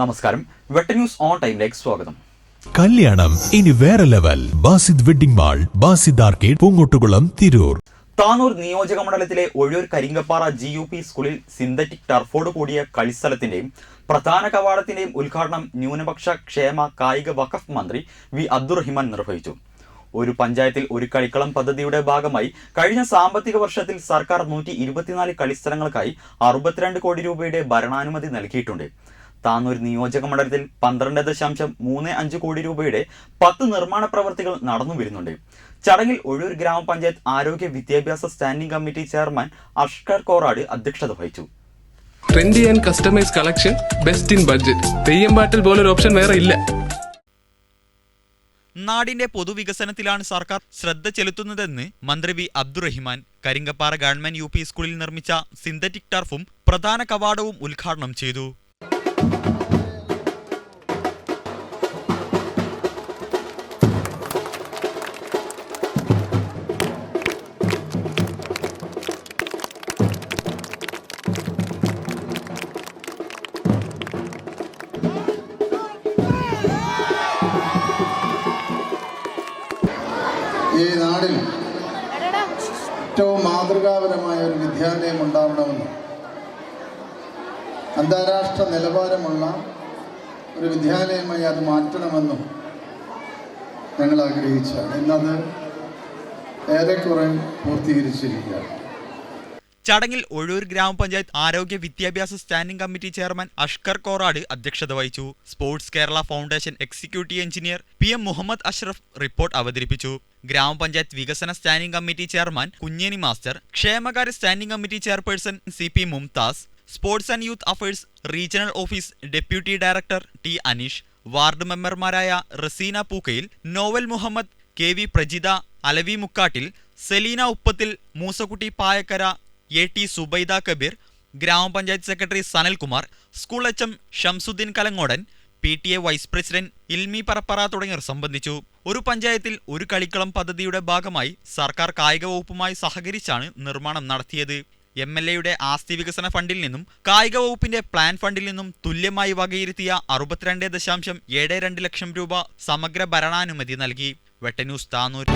നമസ്കാരം. വെട്ട news on ടൈമിലേക്ക് സ്വാഗതം. കല്യാണം. ഇനി വേറെ level. Basid wedding mall Basid arcade Poongottukulam Tirur. Tanur നിയോജക മണ്ഡലത്തിലെ Ozhiyur Karinkappara G U P സ്കൂളിൽ സിന്തറ്റിക് ടർഫോട് കൂടിയ കളിസ്ഥലത്തിന്റെയും പ്രധാന കവാടത്തിന്റെയും ഉദ്ഘാടനം ന്യൂനപക്ഷ ക്ഷേമ കായിക വഖഫ് മന്ത്രി വി അബ്ദുറഹിമാൻ നിർവഹിച്ചു. ഒരു പഞ്ചായത്തിൽ ഒരു കളിക്കളം പദ്ധതിയുടെ ഭാഗമായി കഴിഞ്ഞ സാമ്പത്തിക വർഷത്തിൽ സർക്കാർ നൂറ്റി ഇരുപത്തിനാല് കളിസ്ഥലങ്ങൾക്കായി അറുപത്തിരണ്ട് കോടി രൂപയുടെ ഭരണാനുമതി നൽകിയിട്ടുണ്ട്. താനൂർ നിയോജക മണ്ഡലത്തിൽ പന്ത്രണ്ട് ദശാംശം മൂന്ന് അഞ്ച് കോടി രൂപയുടെ പത്ത് നിർമ്മാണ പ്രവർത്തികൾ നടന്നു വരുന്നുണ്ട്. ചടങ്ങിൽ ഒഴൂർ ഗ്രാമപഞ്ചായത്ത് ആരോഗ്യ വിദ്യാഭ്യാസ standing committee chairman Ashkar Korad അധ്യക്ഷത വഹിച്ചു. Trendy and customise collection best in budget Theyyam പാട്ടിൽ പോലൊരു ഓപ്ഷൻ വേറെ ഇല്ല. നാടിന്റെ പൊതുവികസനത്തിലാണ് സർക്കാർ ശ്രദ്ധ ചെലുത്തുന്നതെന്ന് മന്ത്രി V Abdurahiman. Karinkappara government U P സ്കൂളിൽ നിർമ്മിച്ച സിന്തറ്റിക് ടർഫും പ്രധാന കവാടവും ഉദ്ഘാടനം ചെയ്തു. ഈ നാടിൽ ഏറ്റവും മാതൃകാപരമായ ഒരു വിദ്യാലയം ഉണ്ടാവണമെന്ന് അന്താരാഷ്ട്ര നിലവാരമുള്ള ഒരു വിദ്യാലയമായി അത് മാറ്റണമെന്നും ഞങ്ങൾ ആഗ്രഹിച്ചാണ്. ഇന്നത് ഏറെക്കുറെ പൂർത്തീകരിച്ചിരിക്കുകയാണ്. ചടങ്ങിൽ ഒഴൂർ ഗ്രാമപഞ്ചായത്ത് ആരോഗ്യ വിദ്യാഭ്യാസ standing committee chairman Ashkar Korad അധ്യക്ഷത വഹിച്ചു. Sports Kerala foundation executive engineer P M Muhammad Ashraf report അവതരിപ്പിച്ചു. ഗ്രാമപഞ്ചായത്ത് വികസന standing committee chairman Kunjeni master ക്ഷേമകാര്യ standing committee chairperson C P Mumtaz sports and youth affairs regional office deputy director T Aneesh ward മെമ്പർമാരായ Raseena Pookkayil Noval Muhammad K V Prajitha Alavi Mukkattil Seleena Uppathil Moosakutty Payakkara A T Subaida Kabeer ഗ്രാമപഞ്ചായത്ത് secretary Sanalkumar school H M Shamsuddin Kalangodan P T A vice president Ilmi Parappara തുടങ്ങിയവർ സംബന്ധിച്ചു. ഒരു പഞ്ചായത്തിൽ ഒരു കളിക്കളം പദ്ധതിയുടെ ഭാഗമായി സർക്കാർ കായിക വകുപ്പുമായി സഹകരിച്ചാണ് നിർമ്മാണം നടത്തിയത്. എം എൽ എയുടെ ആസ്തി വികസന ഫണ്ടിൽ നിന്നും കായിക വകുപ്പിന്റെ പ്ലാൻ ഫണ്ടിൽ നിന്നും തുല്യമായി വകയിരുത്തിയ അറുപത്തിരണ്ട് ദശാംശം ഏഴ് രണ്ട് ലക്ഷം രൂപ സമഗ്ര ഭരണാനുമതി നൽകി. വെട്ടന്യൂസ് താനൂർ